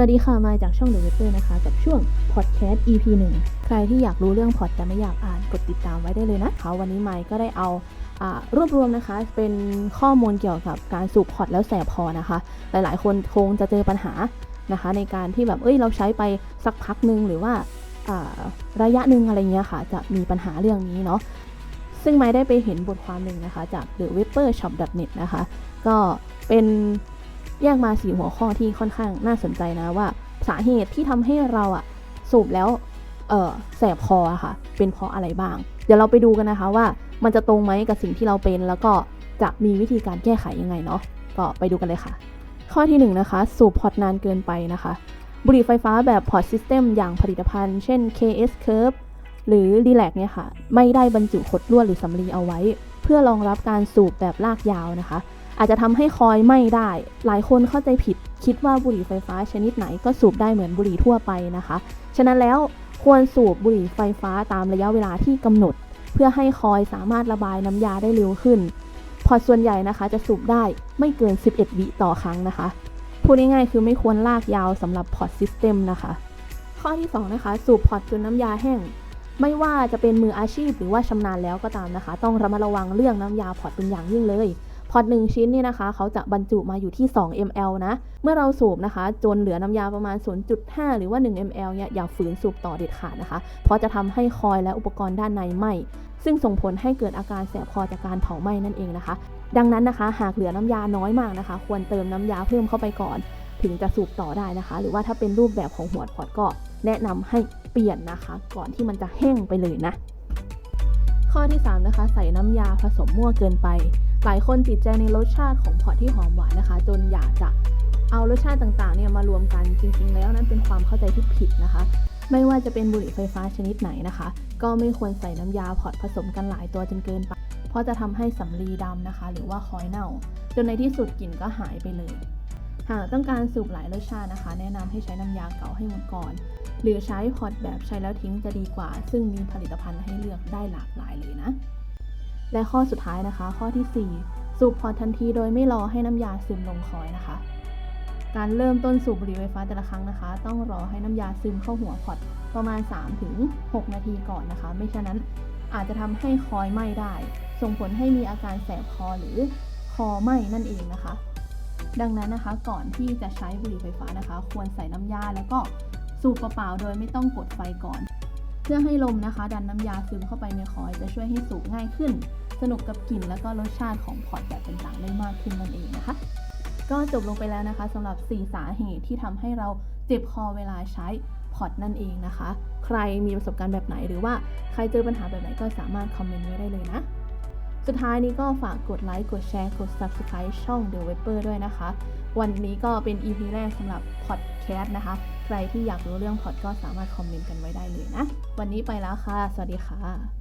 สวัสดีค่ะ มาจากช่อง The w e b e r นะคะ กับช่วง Podcast EP 1 ใครที่อยากรู้เรื่องพอดแต่ไม่อยากอ่านกดติดตามไว้ได้เลยนะคะวันนี้ไมค์ก็ได้เอาอรวบรวมนะคะ เป็นข้อมูลเกี่ยวกับการสูบพอดแล้วแสบคอนะคะ หลายๆ คนคงจะเจอปัญหานะคะ ในการที่แบบเอ้ยเราใช้ไปสักพักหนึ่งหรือว่าอ่าระยะหนึ่งอะไรเงี้ยค่ะ จะมีปัญหาเรื่องนี้เนาะซึ่งไมค์ได้ไปเห็นบทความหนึ่งนะคะ จาก The w e b e r Shop net นะคะ ก็เป็น แยกมาสี่หัวข้อที่ค่อนข้างน่าสนใจนะว่า สาเหตุที่ทำให้เราอะสูบแล้วเออแสบคออะค่ะ เป็นเพราะอะไรบ้าง เดี๋ยวเราไปดูกันนะคะว่ามันจะตรงไหมกับสิ่งที่เราเป็นแล้วก็จะมีวิธีการแก้ไขยังไงเนาะก็ไปดูกันเลยค่ะ ข้อที่1นงนะคะสูบพอร์ตนานเกินไปนะคะ บุหรี่ไฟฟ้าแบบพอร์ตซิสเต็มอย่างผลิตภัณฑ์ เช่น KS Curve หรือ r e l a x เนี่ยค่ะ ไม่ได้บรรจุขดลวดหรือสำลีเอาไว้ เพื่อรองรับการสูบแบบลากยาวนะคะ อาจจะทำให้คอยไหม้ได้ หลายคนเข้าใจผิดคิดว่าบุหรี่ไฟฟ้าชนิดไหนก็สูบได้เหมือนบุหรี่ทั่วไปนะคะ ฉะนั้นแล้วควรสูบบุหรี่ไฟฟ้าตามระยะเวลาที่กำหนด เพื่อให้คอยสามารถระบายน้ำยาได้เร็วขึ้น พอส่วนใหญ่นะคะจะสูบได้ไม่เกิน 11 วิต่อครั้งนะคะ พูดง่ายๆคือไม่ควรลากยาวสำหรับพอร์ตซิสเต็มนะคะ ข้อที่ 2 นะคะ สูบพอร์ตจนน้ำยาแห้งไม่ว่าจะเป็นมืออาชีพหรือว่าชำนาญแล้วก็ตามนะคะ ต้องระมัดระวังเรื่องน้ำยาพอร์ตเป็นอย่างยิ่งเลย พอร์ตหนึ่งชิ้นเนี่ยนะคะ เขาจะบรรจุมาอยู่ที่ 2 ml นะ เมื่อเราสูบนะคะ จนเหลือน้ำยาประมาณ 0.5 หรือว่า 1 ml เนี่ยอย่าฝืนสูบต่อเด็ดขาดนะคะ เพราะจะทำให้คอยและอุปกรณ์ด้านในไหมซึ่งส่งผลให้เกิดอาการแสบคอจากการเผาไหม้นั่นเองนะคะ ดังนั้นนะคะ หากเหลือน้ำยาน้อยมากนะคะ ควรเติมน้ำยาเพิ่มเข้าไปก่อน ถึงจะสูบต่อได้นะคะ หรือว่าถ้าเป็นรูปแบบของหัวพอร์ตก็แนะนำให้เปลี่ยนนะคะ ก่อนที่มันจะแห้งไปเลยนะ ข้อที่ 3 นะคะ ใส่น้ำยาผสมมั่วเกินไป หลายคนติดใจในรสชาติของพอที่หอมหวานนะคะ จนอยากจะเอารสชาติต่างๆเนี่ยมารวมกันจริง ๆ แล้วนั้นเป็นความเข้าใจที่ผิดนะคะ ไม่ว่าจะเป็นบุหรี่ไฟฟ้าชนิดไหนนะคะ ก็ไม่ควรใส่น้ำยาพอร์ตผสมกันหลายตัวจนเกินไป เพราะจะทำให้สำลีดำนะคะ หรือว่าคอยเน่า จนในที่สุดกลิ่นก็หายไปเลย หากต้องการสูบหลายรสชาตินะคะ แนะนำให้ใช้น้ำยาเก่าให้หมดก่อน หรือใช้พอร์ตแบบใช้แล้วทิ้งจะดีกว่า ซึ่งมีผลิตภัณฑ์ให้เลือกได้หลากหลายเลยนะ และข้อสุดท้ายนะคะ ข้อที่ 4 สูบพอตทันทีโดยไม่รอให้น้ำยาซึมลงคอยนะคะ การเริ่มต้นสูบบุหรี่ไฟฟ้าแต่ละครั้งนะคะ ต้องรอให้น้ำยาซึมเข้าหัวพอร์ตประมาณ 3-6 นาทีก่อนนะคะ ไม่ฉะนั้นอาจจะทำให้คอยไหม้ได้ ส่งผลให้มีอาการแสบคอหรือคอไหม้นั่นเองนะคะ ดังนั้นนะคะก่อนที่จะใช้บุหรี่ไฟฟ้านะคะ ควรใส่น้ำยาแล้วก็สูบเปล่าๆโดยไม่ต้องกดไฟก่อน เพื่อให้ลมนะคะ ดันน้ำยาซึมเข้าไปในคอยจะช่วยให้สูบง่ายขึ้น สนุกกับกลิ่นแล้วก็รสชาติของพอร์ตแบบต่างๆได้มากขึ้นนั่นเองนะคะ ก็จบลงไปแล้วนะคะสำหรับ 4 สาเหตุที่ทำให้เราเจ็บคอเวลาใช้พอร์ตนั่นเองนะคะ ใครมีประสบการณ์แบบไหนหรือว่าใครเจอปัญหาแบบไหนก็สามารถคอมเมนต์ไว้ได้เลยนะ สุดท้ายนี้ก็ฝากกดไลค์ กดแชร์ กด Subscribe ช่อง The w e b e r ด้วยนะคะ วันนี้ก็เป็น EP แรกสำหรับพอดแคสต์นะคะ ใครที่อยากรู้เรื่องพอดก็สามารถคอมเมนต์กันไว้ได้เลยนะ วันนี้ไปแล้วค่ะ สวัสดีค่ะ